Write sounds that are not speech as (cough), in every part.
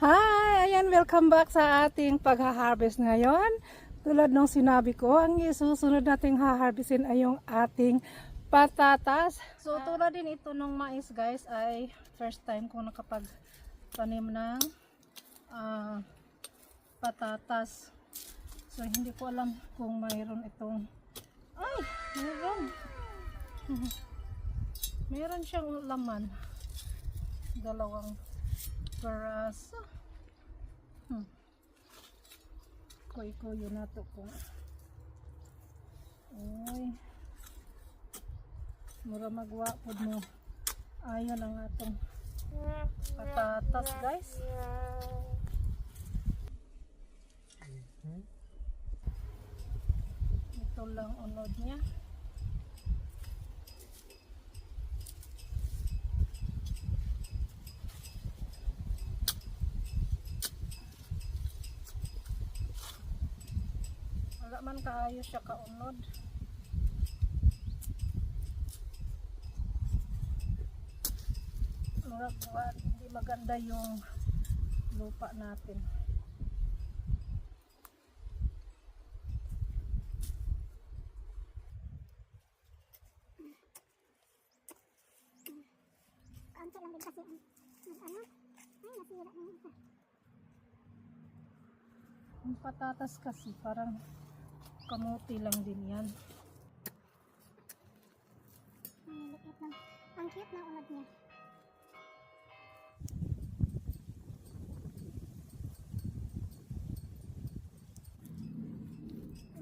Hi! Ayan, welcome back sa ating pagha-harvest ngayon. Tulad ng sinabi ko, ang isusunod nating haharvestin ay yung ating patatas. So, tulad din ito ng mais guys, ay first time ko nakapag-tanim ng ah, patatas. So, hindi ko alam kung mayroon itong... Ay! Mayroon! (laughs) Meron siyang laman. Dalawang peraso. Hmm. Kuy-kuyo na to po. Uy. Mura magwapod mo. Ayon ang atong patatas guys. Ito lang unod niya. Wala man kaayo siya kaunod. Murag hindi maganda yung lupa natin. Kaunti lang din kasi ang ano, ay nasira na yung isa. Yung patatas kasi parang kamuti lang din yan. Ang liit lang. Ang cute ng unod niya.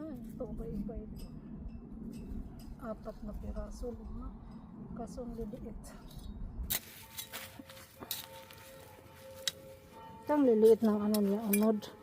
Ay, ito ba iba ito? Apat na piraso lima. Kaso ang liliit. Ito ang liliit ng ano niya, unod.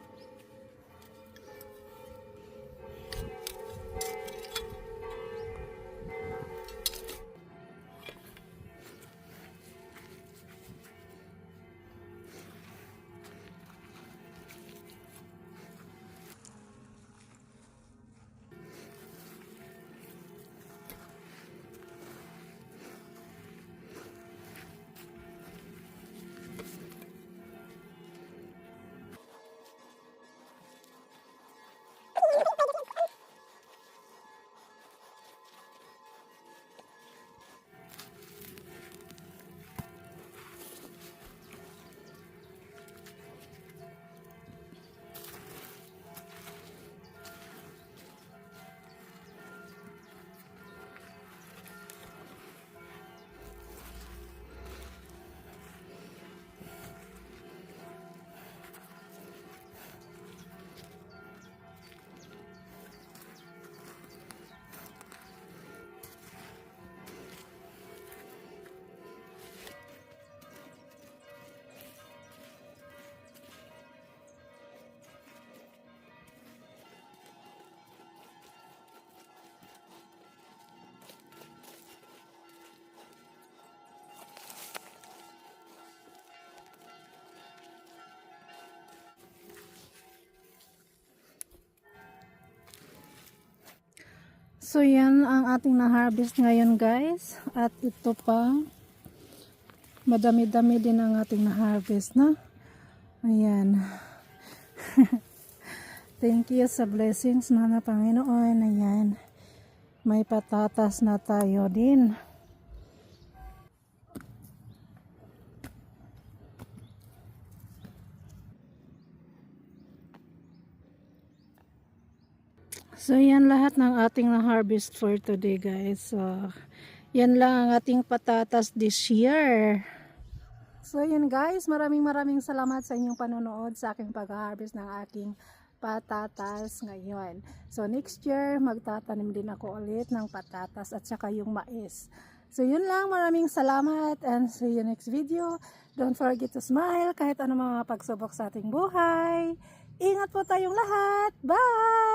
So yan ang ating na-harvest ngayon guys. At ito pa. Madami-dami din ang ating na-harvest na. Ayan. (laughs) Thank you sa blessings mga Panginoon. Ayan. May patatas na tayo din. So yan lahat ng ating na-harvest for today guys. So yan lang ang ating patatas this year. So yan guys, maraming maraming salamat sa inyong panonood sa aking pag-harvest ng aking patatas ngayon. So next year, magtatanim din ako ulit ng patatas at saka yung mais. So yun lang, maraming salamat and see you next video. Don't forget to smile kahit ano mga pagsubok sa ating buhay. Ingat po tayong lahat. Bye!